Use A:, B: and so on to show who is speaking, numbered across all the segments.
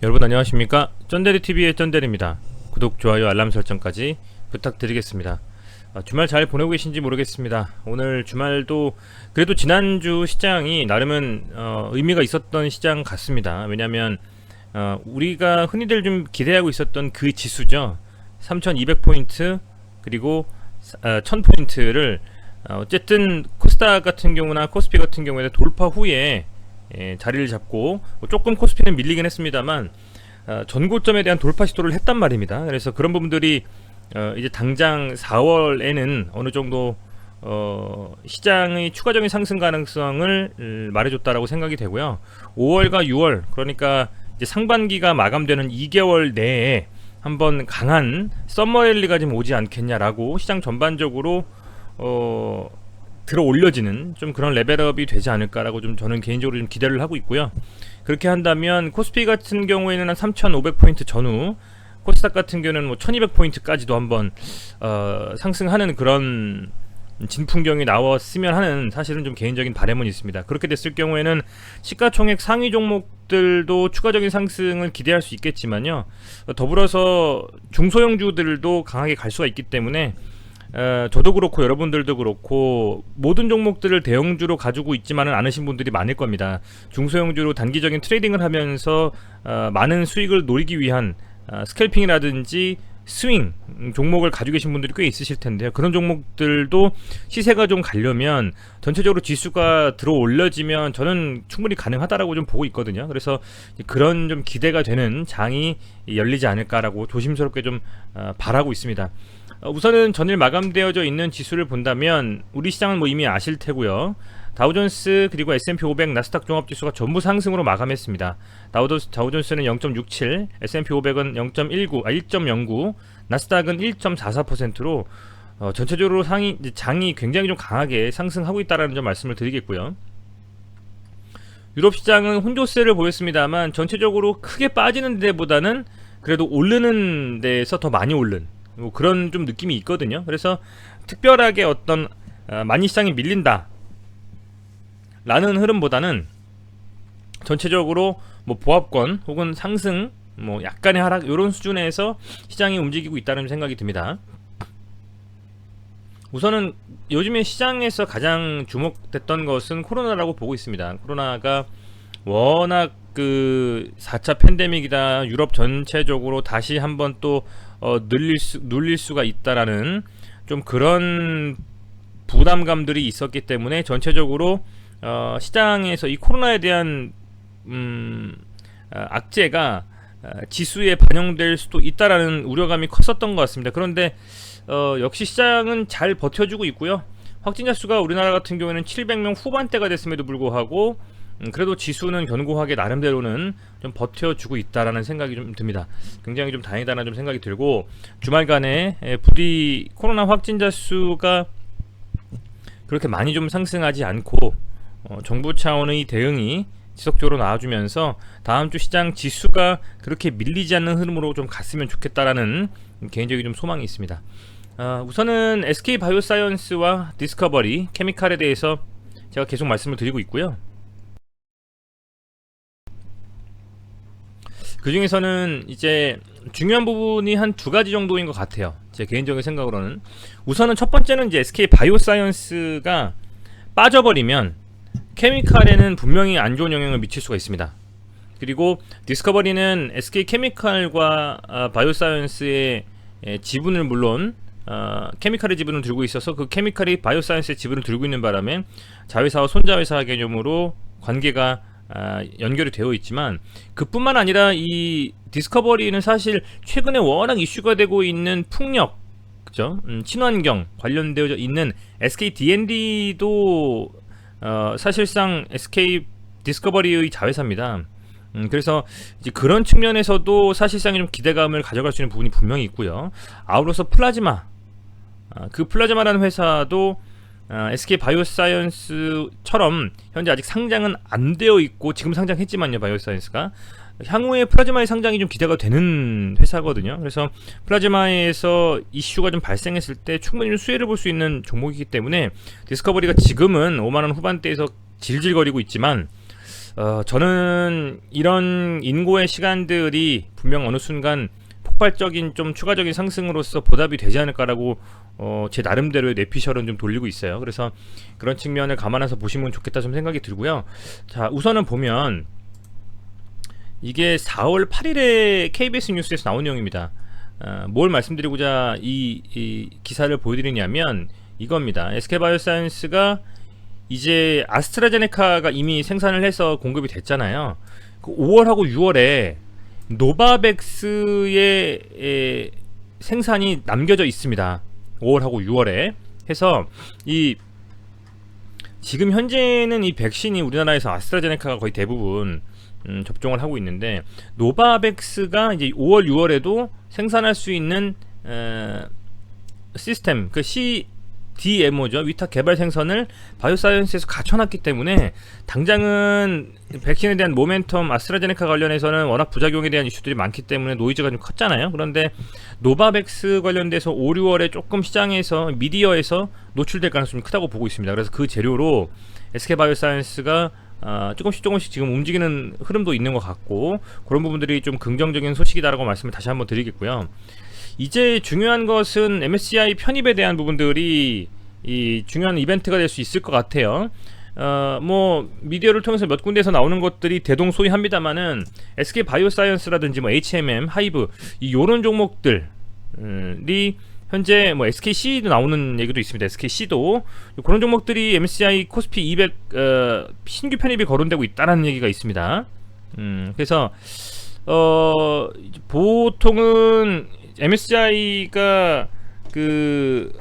A: 여러분 안녕하십니까? 쩐데리TV의 쩐데리입니다. 구독, 좋아요, 알람 설정까지 부탁드리겠습니다. 아, 주말 잘 보내고 계신지 모르겠습니다. 오늘 주말도 그래도 지난주 시장이 나름은 어, 의미가 있었던 시장 같습니다. 왜냐면 어, 우리가 흔히들 좀 기대하고 있었던 그 지수죠. 3200포인트 그리고 어, 1000포인트를 어, 어쨌든 코스닥 같은 경우나 코스피 같은 경우에는 돌파 후에 예, 자리를 잡고 뭐 조금 코스피는 밀리긴 했습니다만 어, 전고점에 대한 돌파 시도를 했단 말입니다. 그래서 그런 부분들이 어, 이제 당장 4월에는 어느 정도 어, 시장의 추가적인 상승 가능성을 음, 말해줬다라고 생각이 되고요. 5월과 6월 그러니까 이제 상반기가 마감되는 2개월 내에 한번 강한 썸머 랠리가 좀 오지 않겠냐라고 시장 전반적으로 어, 들어 올려지는 좀 그런 레벨업이 되지 않을까라고 좀 저는 개인적으로 좀 기대를 하고 있고요. 그렇게 한다면 코스피 같은 경우에는 한 3,500포인트 전후, 코스닥 같은 경우는 뭐 1,200포인트까지도 한번 어, 상승하는 그런 진풍경이 나왔으면 하는 사실은 좀 개인적인 바람은 있습니다. 그렇게 됐을 경우에는 시가총액 상위 종목들도 추가적인 상승을 기대할 수 있겠지만요. 더불어서 중소형주들도 강하게 갈 수가 있기 때문에 어, 저도 그렇고 여러분들도 그렇고 모든 종목들을 대형주로 가지고 있지만은 않으신 분들이 많을 겁니다. 중소형주로 단기적인 트레이딩을 하면서 어, 많은 수익을 노리기 위한 어, 스캘핑이라든지 스윙 음, 종목을 가지고 계신 분들이 꽤 있으실 텐데요. 그런 종목들도 시세가 좀 가려면 전체적으로 지수가 들어 올려지면 저는 충분히 가능하다라고 좀 보고 있거든요. 그래서 그런 좀 기대가 되는 장이 열리지 않을까라고 조심스럽게 좀 어, 바라고 있습니다. 어, 우선은 전일 마감되어져 있는 지수를 본다면 우리 시장은 뭐 이미 아실 테고요. 다우존스 그리고 S&P 500 나스닥 종합지수가 전부 상승으로 마감했습니다. 다우존스, 다우존스는 0.67, S&P 500은 0.19, 아 1.09, 나스닥은 1.44%로 어, 전체적으로 상이 장이 굉장히 좀 강하게 상승하고 있다라는 점 말씀을 드리겠고요. 유럽 시장은 혼조세를 보였습니다만 전체적으로 크게 빠지는 데보다는 그래도 오르는 데에서 더 많이 오른 뭐 그런 좀 느낌이 있거든요. 그래서 특별하게 어떤 어, 많이 시장이 밀린다 라는 흐름보다는 전체적으로 뭐 보합권 혹은 상승 뭐 약간의 하락 이런 수준에서 시장이 움직이고 있다는 생각이 듭니다. 우선은 요즘에 시장에서 가장 주목됐던 것은 코로나라고 보고 있습니다. 코로나가 워낙 그 4차 팬데믹이다 유럽 전체적으로 다시 한번 또 어, 늘릴 수 눌릴 수가 있다라는 좀 그런 부담감들이 있었기 때문에 전체적으로 어, 시장에서 이 코로나에 대한 음, 어, 악재가 어, 지수에 반영될 수도 있다라는 우려감이 컸었던 것 같습니다. 그런데 어, 역시 시장은 잘 버텨주고 있고요. 확진자 수가 우리나라 같은 경우에는 700명 후반대가 됐음에도 불구하고 음, 그래도 지수는 견고하게 나름대로는 좀 버텨주고 있다라는 생각이 좀 듭니다. 굉장히 좀 다행이다라는 좀 생각이 들고 주말간에 에, 부디 코로나 확진자 수가 그렇게 많이 좀 상승하지 않고 어, 정부 차원의 대응이 지속적으로 나와주면서 다음 주 시장 지수가 그렇게 밀리지 않는 흐름으로 좀 갔으면 좋겠다라는 개인적인 좀 소망이 있습니다. 어, 우선은 SK 바이오사이언스와 디스커버리 케미칼에 대해서 제가 계속 말씀을 드리고 있고요. 그 중에서는 이제 중요한 부분이 한 두 가지 정도인 것 같아요. 제 개인적인 생각으로는 우선은 첫 번째는 이제 SK 바이오사이언스가 빠져버리면 케미칼에는 분명히 안 좋은 영향을 미칠 수가 있습니다. 그리고 디스커버리는 SK 케미칼과 아, 바이오사이언스의 에, 지분을 물론 어, 케미칼의 지분을 들고 있어서 그 케미칼이 바이오사이언스의 지분을 들고 있는 바람에 자회사와 손자회사 개념으로 관계가 아, 연결이 되어 있지만 그뿐만 아니라 이 디스커버리는 사실 최근에 워낙 이슈가 되고 있는 풍력 그죠? 음, 친환경 관련되어 있는 SK D&D도 어, 사실상 SK 디스커버리의 자회사입니다. 음, 그래서 이제 그런 측면에서도 사실상의 좀 기대감을 가져갈 수 있는 부분이 분명히 있고요. 아울러서 플라즈마, 아, 그 플라즈마라는 회사도 아, SK 바이오사이언스처럼 현재 아직 상장은 안 되어 있고 지금 상장했지만요 바이오사이언스가 향후에 플라즈마의 상장이 좀 기대가 되는 회사거든요. 그래서 플라즈마에서 이슈가 좀 발생했을 때 충분히 좀 수혜를 볼 수 있는 종목이기 때문에 디스커버리가 지금은 5만 원 후반대에서 질질거리고 있지만 어, 저는 이런 인고의 시간들이 분명 어느 순간 폭발적인 좀 추가적인 상승으로서 보답이 되지 않을까라고 어, 제 나름대로의 뇌피셜은 좀 돌리고 있어요. 그래서 그런 측면을 감안해서 보시면 좋겠다 좀 생각이 들고요. 자, 우선은 보면 이게 4월 8일에 KBS 뉴스에서 나온 내용입니다. 어, 뭘 말씀드리고자 이, 이 기사를 보여드리냐면 이겁니다. SK바이오사이언스가 이제 아스트라제네카가 이미 생산을 해서 공급이 됐잖아요. 그 5월하고 6월에 노바백스의 에, 생산이 남겨져 있습니다. 5월하고 6월에 해서 이 지금 현재는 이 백신이 우리나라에서 아스트라제네카가 거의 대부분 음, 접종을 하고 있는데 노바백스가 이제 5월 6월에도 생산할 수 있는 에, 시스템 그 CDMO죠 위탁 개발 생선을 바이오사이언스에서 갖춰놨기 때문에 당장은 백신에 대한 모멘텀 아스트라제네카 관련해서는 워낙 부작용에 대한 이슈들이 많기 때문에 노이즈가 좀 컸잖아요. 그런데 노바백스 관련돼서 5, 6월에 조금 시장에서 미디어에서 노출될 가능성이 크다고 보고 있습니다. 그래서 그 재료로 SK바이오사이언스가 어, 조금씩 조금씩 지금 움직이는 흐름도 있는 것 같고 그런 부분들이 좀 긍정적인 소식이다라고 말씀을 다시 한번 드리겠고요. 이제 중요한 것은 MSCI 편입에 대한 부분들이 이 중요한 이벤트가 될 수 있을 것 같아요. 어, 뭐 미디어를 통해서 몇 군데에서 나오는 것들이 대동소이합니다만은 SK 바이오사이언스라든지 뭐 HMM, 하이브 이 요런 종목들이 현재 뭐 SKC도 나오는 얘기도 있습니다. SKC도 그런 종목들이 MSCI 코스피 200 어, 신규 편입이 거론되고 있다라는 얘기가 있습니다. 음, 그래서 어 보통은 MSCI가 그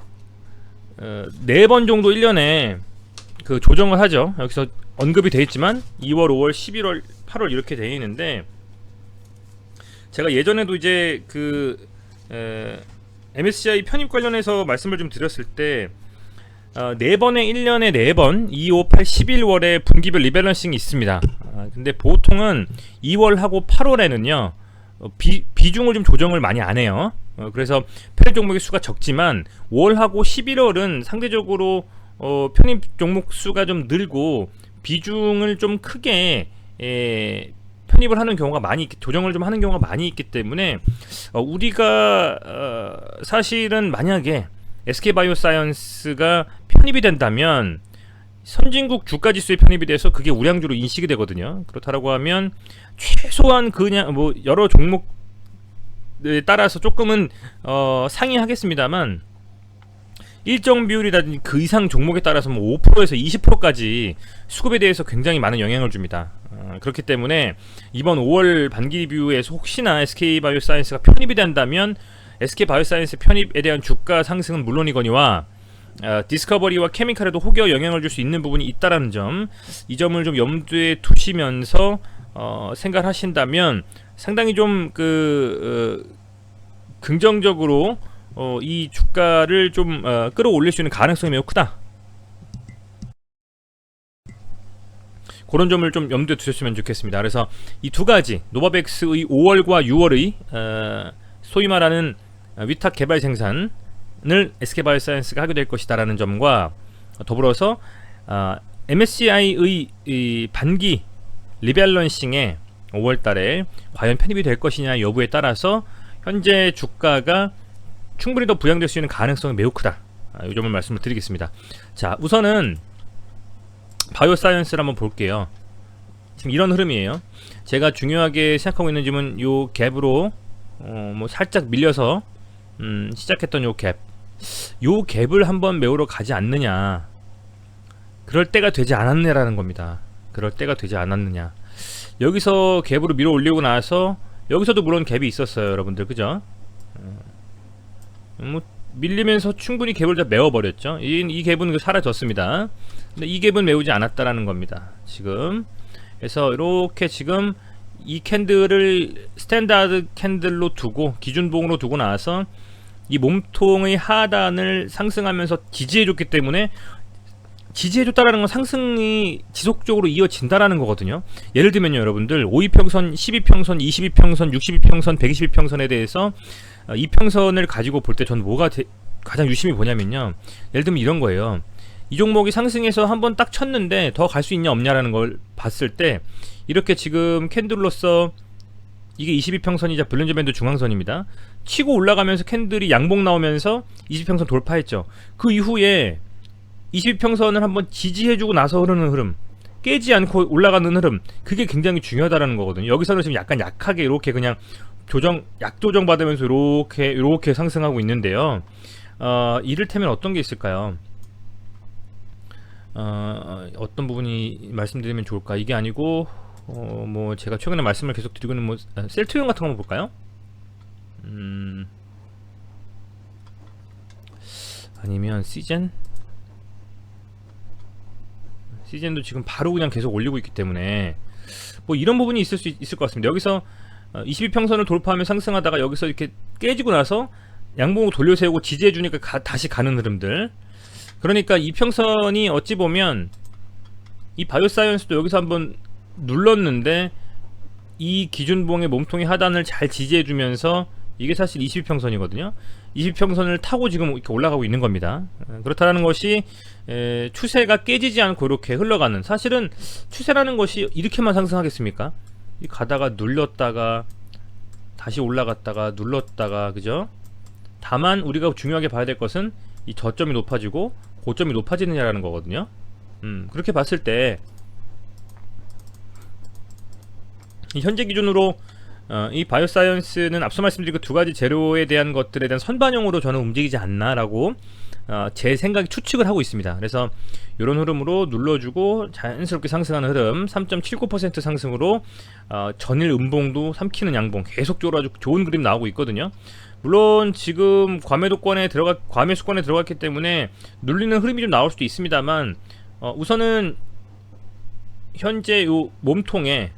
A: 어, 네번 정도 1년에 그 조정을 하죠. 여기서 언급이 돼 있지만 2월, 5월, 11월, 8월 이렇게 돼 있는데 제가 예전에도 이제 그 에, MSCI 편입 관련해서 말씀을 좀 드렸을 때 어, 4번에 1년에 4번 2, 5, 8, 11월에 분기별 리밸런싱이 있습니다. 아, 근데 보통은 2월하고 8월에는요. 어, 비, 비중을 좀 조정을 많이 안 해요. 어, 그래서 편입 종목의 수가 적지만 5월하고 11월은 상대적으로 어, 편입 종목 수가 좀 늘고 비중을 좀 크게 에, 편입을 하는 경우가 많이 조정을 좀 하는 경우가 많이 있기 때문에 어, 우리가 어, 사실은 만약에 SK 바이오사이언스가 편입이 된다면 선진국 주가 지수에 편입이 돼서 그게 우량주로 인식이 되거든요. 그렇다라고 하면 최소한 그냥 뭐 여러 종목 에 따라서 조금은 어, 상이하겠습니다만 일정 비율이라든지 그 이상 종목에 따라서 뭐 5%에서 20%까지 수급에 대해서 굉장히 많은 영향을 줍니다. 어, 그렇기 때문에 이번 5월 반기 리뷰에서 혹시나 SK 바이오사이언스가 편입이 된다면 SK 바이오사이언스 편입에 대한 주가 상승은 물론이거니와 어, 디스커버리와 케미칼에도 혹여 영향을 줄 수 있는 부분이 있다라는 점, 이 점을 좀 염두에 두시면서 어, 생각하신다면 상당히 좀그 어, 긍정적으로 어, 이 주가를 좀 어, 끌어올릴 수 있는 가능성이 매우 크다. 그런 점을 좀 염두에 두셨으면 좋겠습니다. 그래서 이 두 가지 노바백스의 5월과 6월의 어, 소위 말하는 위탁 개발 생산 을 SK바이오사이언스가 하게 될 것이다라는 점과 더불어서 어, MSCI의 이 반기 리밸런싱에 5월달에 과연 편입이 될 것이냐 여부에 따라서 현재 주가가 충분히 더 부양될 수 있는 가능성이 매우 크다. 아, 이 점을 말씀을 드리겠습니다. 자, 우선은 바이오사이언스를 한번 볼게요. 지금 이런 흐름이에요. 제가 중요하게 생각하고 있는 점은 요 갭으로 어, 뭐 살짝 밀려서 음, 시작했던 요 갭. 요 갭을 한번 메우러 가지 않느냐. 그럴 때가 되지 않았느냐라는 겁니다. 그럴 때가 되지 않았느냐. 여기서 갭으로 밀어 올리고 나서 여기서도 물론 갭이 있었어요, 여러분들. 그죠? 뭐 밀리면서 충분히 갭을 다 메워버렸죠. 이, 이 갭은 그 사라졌습니다. 근데 이 갭은 메우지 않았다라는 겁니다. 지금 그래서 이렇게 지금 이 캔들을 스탠다드 캔들로 두고 기준봉으로 두고 나서 이 몸통의 하단을 상승하면서 지지해줬기 때문에 지지해줬다라는 건 상승이 지속적으로 이어진다라는 거거든요. 예를 들면요, 여러분들 5위평선, 12평선, 22평선, 62평선, 120평선에 대해서 이 평선을 가지고 볼때 저는 뭐가 대, 가장 유심히 보냐면요. 예를 들면 이런 거예요. 이 종목이 상승해서 한번 딱 쳤는데 더 갈 수 있냐 없냐라는 걸 봤을 때 이렇게 지금 캔들로서 이게 22평선이자 블렌즈 밴드 중앙선입니다. 치고 올라가면서 캔들이 양봉 나오면서 20평선 돌파했죠. 그 이후에 22평선을 한번 지지해주고 나서 흐르는 흐름 깨지 않고 올라가는 흐름 그게 굉장히 중요하다라는 거거든요. 여기서는 지금 약간 약하게 이렇게 그냥 조정 약 조정 받으면서 이렇게 이렇게 상승하고 있는데요. 어, 이를테면 어떤 게 있을까요? 어, 어떤 부분이 말씀드리면 좋을까? 이게 아니고 어, 뭐 제가 최근에 말씀을 계속 드리고는 뭐 아, 셀트용 같은 거 한번 볼까요? 음, 아니면 시즌? 시즌도 지금 바로 그냥 계속 올리고 있기 때문에 뭐 이런 부분이 있을 수 있, 을 것 같습니다. 여기서 어, 22평선을 돌파하며 상승하다가 여기서 이렇게 깨지고 나서 양봉을 돌려세우고 지지해 주니까 가- 다시 가는 흐름들. 그러니까 이 평선이 어찌 보면 이 바이오사이언스도 여기서 한번 눌렀는데 이 기준봉의 몸통의 하단을 잘 지지해 주면서 이게 사실 22평선이거든요. 20평선을 타고 지금 이렇게 올라가고 있는 겁니다. 어, 그렇다는 것이 에, 추세가 깨지지 않고 이렇게 흘러가는 사실은 추세라는 것이 이렇게만 상승하겠습니까? 이 가다가 눌렸다가 다시 올라갔다가 눌렀다가 그죠? 다만 우리가 중요하게 봐야 될 것은 이 저점이 높아지고 고점이 높아지느냐라는 거거든요. 음, 그렇게 봤을 때이 현재 기준으로 어, 이 바이오사이언스는 앞서 말씀드린 그 두 가지 재료에 대한 것들에 대한 선반영으로 저는 움직이지 않나라고 어, 제 생각이 추측을 하고 있습니다. 그래서 이런 흐름으로 눌러주고 자연스럽게 상승하는 흐름 3.79% 상승으로 어, 전일 음봉도 삼키는 양봉 계속적으로 아주 좋은 그림 나오고 있거든요. 물론 지금 과매도권에 들어가 과매수권에 들어갔기 때문에 눌리는 흐름이 좀 나올 수도 있습니다만 어, 우선은 현재 요 몸통에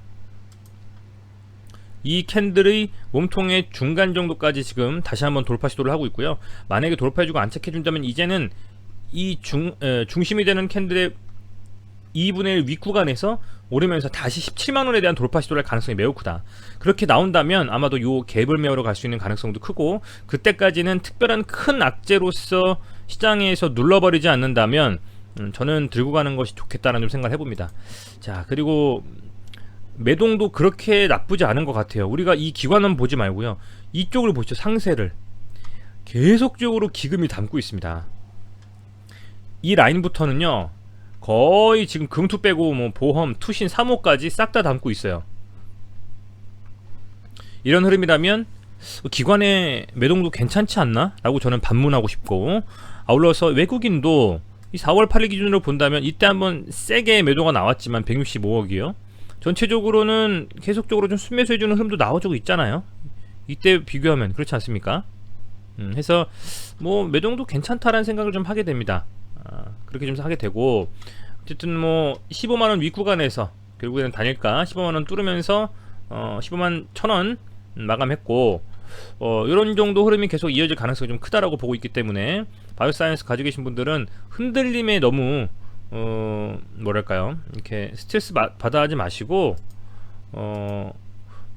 A: 이 캔들의 몸통의 중간 정도까지 지금 다시 한번 돌파 시도를 하고 있고요. 만약에 돌파해주고 안착해준다면 이제는 이 중, 에, 중심이 되는 캔들의 2분의 1 윗구간에서 오르면서 다시 17만원에 대한 돌파 시도를 할 가능성이 매우 크다. 그렇게 나온다면 아마도 요 갭을 메우러 갈 수 있는 가능성도 크고 그때까지는 특별한 큰 악재로서 시장에서 눌러버리지 않는다면 음, 저는 들고 가는 것이 좋겠다는 좀 생각을 해봅니다. 자 그리고 매동도 그렇게 나쁘지 않은 것 같아요. 우리가 이 기관은 보지 말고요. 이쪽을 보시죠. 상세를. 계속적으로 기금이 담고 있습니다. 이 라인부터는요. 거의 지금 금투 빼고 뭐 보험, 투신, 사모까지 싹 다 담고 있어요. 이런 흐름이라면 기관의 매동도 괜찮지 않나? 라고 저는 반문하고 싶고 아울러서 외국인도 이 4월 8일 기준으로 본다면 이때 한번 세게 매도가 나왔지만 165억이요. 전체적으로는 계속적으로 좀 순매수 해주는 흐름도 나와주고 있잖아요. 이때 비교하면 그렇지 않습니까? 음, 해서 뭐 매동도 괜찮다라는 생각을 좀 하게 됩니다. 아, 그렇게 좀 하게 되고 어쨌든 뭐 15만 원 윗구간에서 결국에는 단일가 15만 원 뚫으면서 어, 15만 1천원 마감했고 어, 이런 정도 흐름이 계속 이어질 가능성이 좀 크다라고 보고 있기 때문에 바이오사이언스 가지고 계신 분들은 흔들림에 너무 어 뭐랄까요? 이렇게 스트레스 마, 받아 하지 마시고 어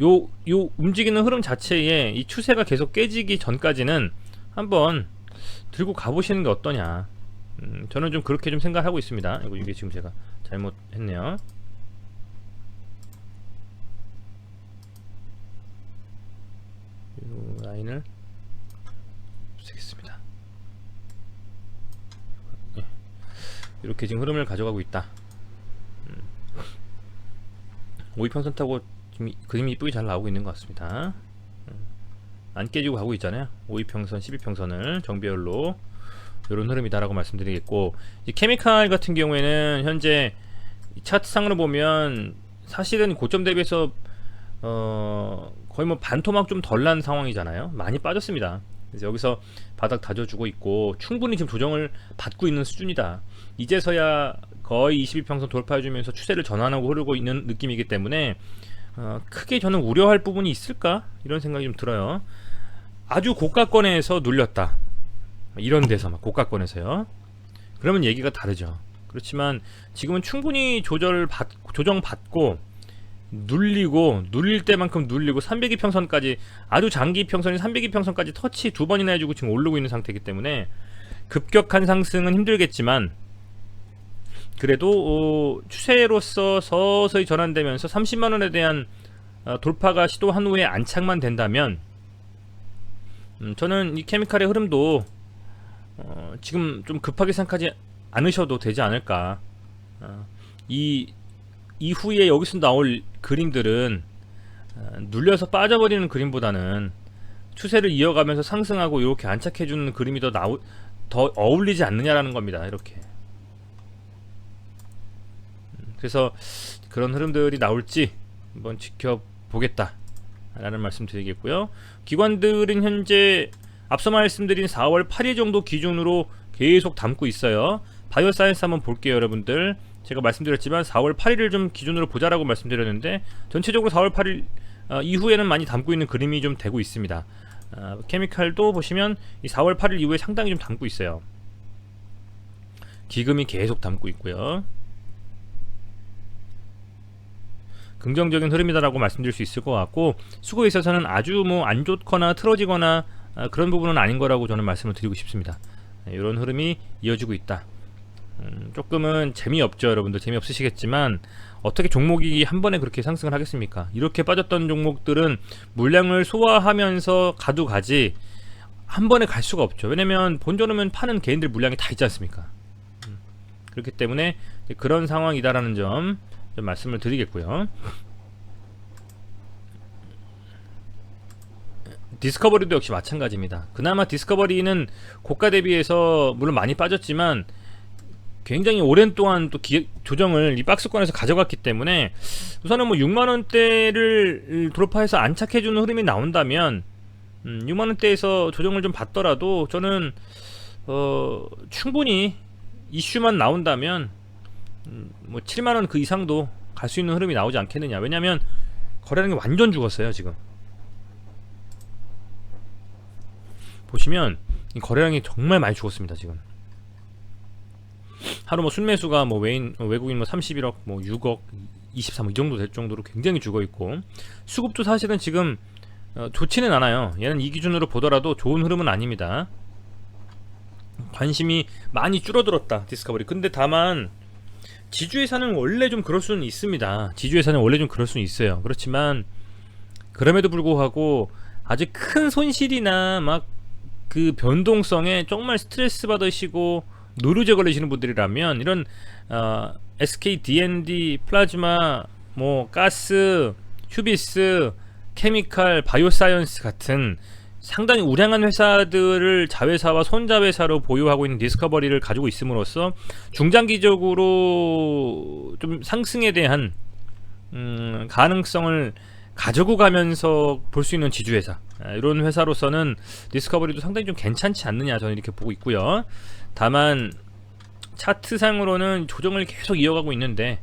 A: 요 요 움직이는 흐름 자체에 이 추세가 계속 깨지기 전까지는 한번 들고 가보시는 게 어떠냐. 음, 저는 좀 그렇게 좀 생각하고 있습니다. 이거 이게 지금 제가 잘못했네요. 요 라인을 쓰겠습니다 예. 이렇게 지금 흐름을 가져가고 있다. 음. 오이평선 타고 지금 이- 그림이 이쁘게 잘 나오고 있는 것 같습니다. 음. 안 깨지고 가고 있잖아요. 5위평선, 12평선을 정비열로 이런 흐름이다라고 말씀드리겠고 이 케미칼 같은 경우에는 현재 이 차트상으로 보면 사실은 고점 대비해서 어 거의 뭐 반토막 좀 덜 난 상황이잖아요. 많이 빠졌습니다. 그래서 여기서 바닥 다져주고 있고 충분히 지금 조정을 받고 있는 수준이다. 이제서야 거의 22평선 돌파해주면서 추세를 전환하고 흐르고 있는 느낌이기 때문에 어, 크게 저는 우려할 부분이 있을까 이런 생각이 좀 들어요. 아주 고가권에서 눌렸다. 이런 데서 막 고가권에서요. 그러면 얘기가 다르죠. 그렇지만 지금은 충분히 조절 받 조정 받고 눌리고 눌릴 때만큼 눌리고 300이 평선까지 아주 장기 평선인 300이 평선까지 터치 두 번이나 해주고 지금 오르고 있는 상태이기 때문에 급격한 상승은 힘들겠지만 그래도 어, 추세로서 서서히 전환되면서 30만 원에 대한 어, 돌파가 시도한 후에 안착만 된다면 음, 저는 이 케미칼의 흐름도 어, 지금 좀 급하게 생각하지 않으셔도 되지 않을까. 어, 이 이후에 여기서 나올 그림들은 어, 눌려서 빠져버리는 그림보다는 추세를 이어가면서 상승하고 이렇게 안착해주는 그림이 더 나오 더 어울리지 않느냐라는 겁니다. 이렇게. 음, 그래서 그런 흐름들이 나올지 한번 지켜보겠다. 라는 말씀 드리겠고요. 기관들은 현재 앞서 말씀드린 4월 8일 정도 기준으로 계속 담고 있어요. 바이오사이언스 한번 볼게요, 여러분들. 제가 말씀드렸지만 4월 8일을 좀 기준으로 보자라고 말씀드렸는데 전체적으로 4월 8일 어, 이후에는 많이 담고 있는 그림이 좀 되고 있습니다. 어, 케미칼도 보시면 이 4월 8일 이후에 상당히 좀 담고 있어요. 기금이 계속 담고 있고요. 긍정적인 흐름이다라고 말씀드릴 수 있을 것 같고 수고에 있어서는 아주 뭐 안 좋거나 틀어지거나 아, 그런 부분은 아닌 거라고 저는 말씀을 드리고 싶습니다. 네, 이런 흐름이 이어지고 있다. 음, 조금은 재미없죠, 여러분들 재미없으시겠지만 어떻게 종목이 한 번에 그렇게 상승을 하겠습니까? 이렇게 빠졌던 종목들은 물량을 소화하면서 가도 가지 한 번에 갈 수가 없죠. 왜냐면 본전하면 파는 개인들 물량이 다 있지 않습니까? 음, 그렇기 때문에 그런 상황이다라는 점 좀 말씀을 드리겠고요. 디스커버리도 역시 마찬가지입니다. 그나마 디스커버리는 고가 대비해서 물론 많이 빠졌지만 굉장히 오랜 동안 또 기, 조정을 이 박스권에서 가져갔기 때문에 우선은 뭐 6만 원대를 돌파해서 안착해주는 흐름이 나온다면 음, 6만 원대에서 조정을 좀 받더라도 저는 어, 충분히 이슈만 나온다면 음, 뭐 7만 원 그 이상도 갈 수 있는 흐름이 나오지 않겠느냐. 왜냐면 거래량이 완전 죽었어요 지금. 보시면 이 거래량이 정말 많이 죽었습니다 지금. 하루 뭐 순매수가 뭐 외인 어, 외국인 뭐 31억 뭐 6억 23억 이 정도 될 정도로 굉장히 죽어 있고 수급도 사실은 지금 어, 좋지는 않아요. 얘는 이 기준으로 보더라도 좋은 흐름은 아닙니다. 관심이 많이 줄어들었다 디스커버리. 근데 다만 지주회사는 원래 좀 그럴 수는 있습니다. 지주회사는 원래 좀 그럴 수는 있어요. 그렇지만 그럼에도 불구하고 아주 큰 손실이나 막 그 변동성에 정말 스트레스 받으시고 노루제 걸리시는 분들이라면 이런 어, SK D&D 플라즈마 뭐 가스 휴비스 케미칼 바이오사이언스 같은 상당히 우량한 회사들을 자회사와 손자회사로 보유하고 있는 디스커버리를 가지고 있음으로써 중장기적으로 좀 상승에 대한 음, 가능성을 가지고 가면서 볼 수 있는 지주회사 아, 이런 회사로서는 디스커버리도 상당히 좀 괜찮지 않느냐 저는 이렇게 보고 있고요. 다만 차트상으로는 조정을 계속 이어가고 있는데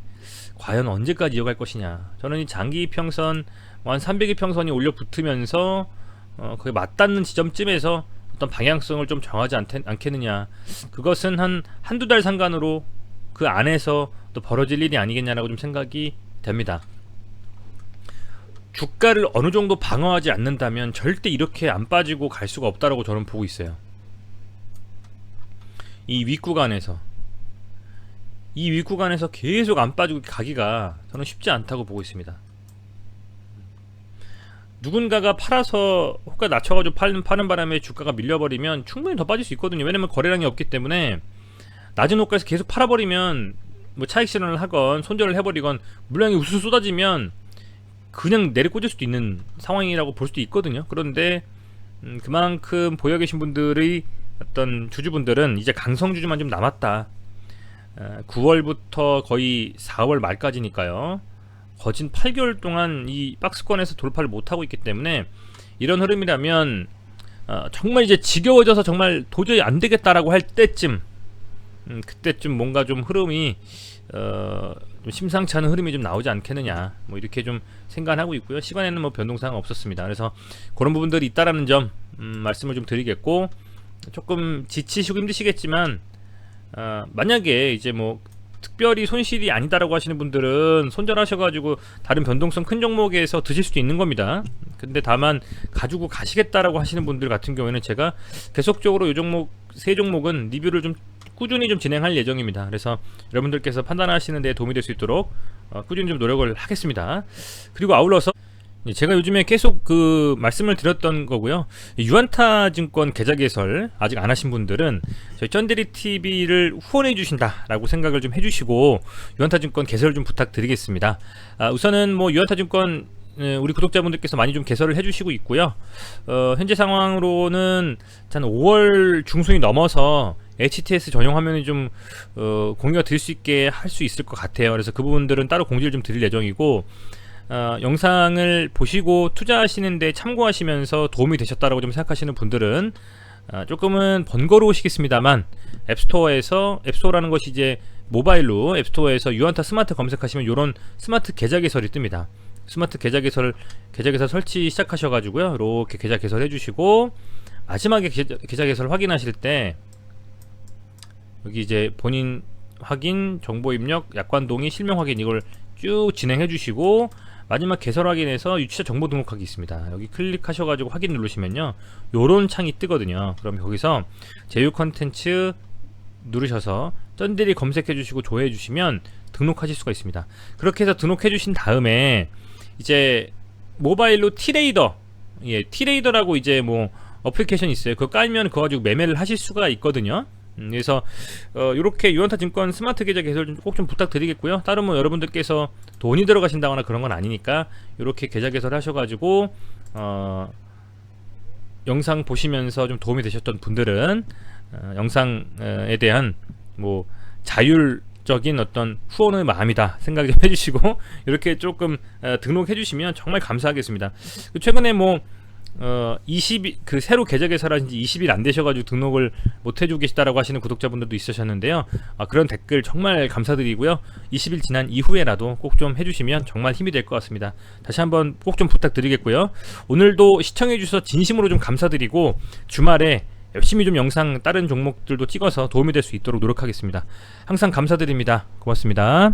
A: 과연 언제까지 이어갈 것이냐. 저는 이 장기 평선 뭐 한 300일 평선이 올려 붙으면서 어, 거기 맞닿는 지점쯤에서 어떤 방향성을 좀 정하지 않ten, 않겠느냐. 그것은 한 한두 달 상간으로 그 안에서 또 벌어질 일이 아니겠냐라고 좀 생각이 됩니다. 주가를 어느 정도 방어하지 않는다면 절대 이렇게 안 빠지고 갈 수가 없다라고 저는 보고 있어요 이 윗구간에서 이 윗구간에서 계속 안 빠지고 가기가 저는 쉽지 않다고 보고 있습니다 누군가가 팔아서 호가 낮춰가지고 파는, 파는 바람에 주가가 밀려버리면 충분히 더 빠질 수 있거든요. 왜냐면 거래량이 없기 때문에 낮은 호가에서 계속 팔아버리면 뭐 차익 실현을 하건 손절을 해버리건 물량이 우수 쏟아지면 그냥 내리 꽂을 수도 있는 상황이라고 볼 수도 있거든요. 그런데 음, 그만큼 보여 계신 분들의 어떤 주주분들은 이제 강성 주주만 좀 남았다. 어, 9월부터 거의 4월 말까지니까요. 거진 8개월 동안 이 박스권에서 돌파를 못하고 있기 때문에 이런 흐름이라면 어, 정말 이제 지겨워져서 정말 도저히 안 되겠다라고 할 때쯤 음, 그때쯤 뭔가 좀 흐름이 어, 좀 심상치 않은 흐름이 좀 나오지 않겠느냐 뭐 이렇게 좀 생각하고 있고요 시간에는 뭐 변동사항 없었습니다 그래서 그런 부분들이 있다라는 점 음, 말씀을 좀 드리겠고 조금 지치시고 힘드시겠지만 어, 만약에 이제 뭐 특별히 손실이 아니다라고 하시는 분들은 손절하셔가지고 다른 변동성 큰 종목에서 드실 수도 있는 겁니다. 근데 다만 가지고 가시겠다라고 하시는 분들 같은 경우에는 제가 계속적으로 이 종목 세 종목은 리뷰를 좀 꾸준히 좀 진행할 예정입니다. 그래서 여러분들께서 판단하시는 데 도움이 될 수 있도록 어, 꾸준히 좀 노력을 하겠습니다. 그리고 아울러서 예, 제가 요즘에 계속 그 말씀을 드렸던 거고요. 유한타 증권 계좌 개설 아직 안 하신 분들은 저희 쩐데리 TV를 후원해 주신다라고 생각을 좀 해주시고 유한타 증권 개설을 좀 부탁드리겠습니다. 아, 우선은 뭐 유한타 증권 예, 우리 구독자분들께서 많이 좀 개설을 해주시고 있고요. 어, 현재 상황으로는 한 5월 중순이 넘어서 HTS 전용 화면이 좀 어, 공유가 될 수 있게 할 수 있을 것 같아요. 그래서 그 부분들은 따로 공지를 좀 드릴 예정이고 어, 영상을 보시고 투자하시는데 참고하시면서 도움이 되셨다라고 좀 생각하시는 분들은 어, 조금은 번거로우시겠습니다만 앱스토어에서 앱스토어라는 것이 이제 모바일로 앱스토어에서 유한타 스마트 검색하시면 이런 스마트 계좌 개설이 뜹니다. 스마트 계좌 개설 계좌 개설 설치 시작하셔가지고요. 이렇게 계좌 개설 해 주시고 마지막에 계좌, 계좌 개설 확인하실 때 여기 이제 본인 확인, 정보 입력, 약관 동의, 실명 확인 이걸 쭉 진행해 주시고 마지막 개설 확인에서 유치자 정보 등록하기 있습니다. 여기 클릭하셔가지고 확인 누르시면요, 요런 창이 뜨거든요. 그럼 거기서 제휴 컨텐츠 누르셔서 쩐들이 검색해 주시고 조회해 주시면 등록하실 수가 있습니다. 그렇게 해서 등록해 주신 다음에 이제 모바일로 티레이더, 예, 티레이더라고 이제 뭐 어플리케이션 있어요. 그거 깔면 그거 가지고 매매를 하실 수가 있거든요. 음, 그래서 어, 이렇게 유한타 증권 스마트 계좌 개설 꼭 좀 부탁드리겠고요. 다른 뭐 여러분들께서 돈이 들어가신다거나 그런 건 아니니까 이렇게 계좌 개설 하셔가지고 어, 영상 보시면서 좀 도움이 되셨던 분들은 어, 영상에 대한 뭐 자율적인 어떤 후원의 마음이다 생각 좀 해주시고 이렇게 조금 어, 등록해 주시면 정말 감사하겠습니다. 최근에 뭐 어, 20일, 그 새로 계좌 개설한 지 20일 안 되셔가지고 등록을 못 해주고 계시다라고 하시는 구독자분들도 있으셨는데요. 아, 그런 댓글 정말 감사드리고요. 20일 지난 이후에라도 꼭 좀 해주시면 정말 힘이 될 것 같습니다. 다시 한번 꼭 좀 부탁드리겠고요. 오늘도 시청해주셔서 진심으로 좀 감사드리고 주말에 열심히 좀 영상 다른 종목들도 찍어서 도움이 될 수 있도록 노력하겠습니다. 항상 감사드립니다. 고맙습니다.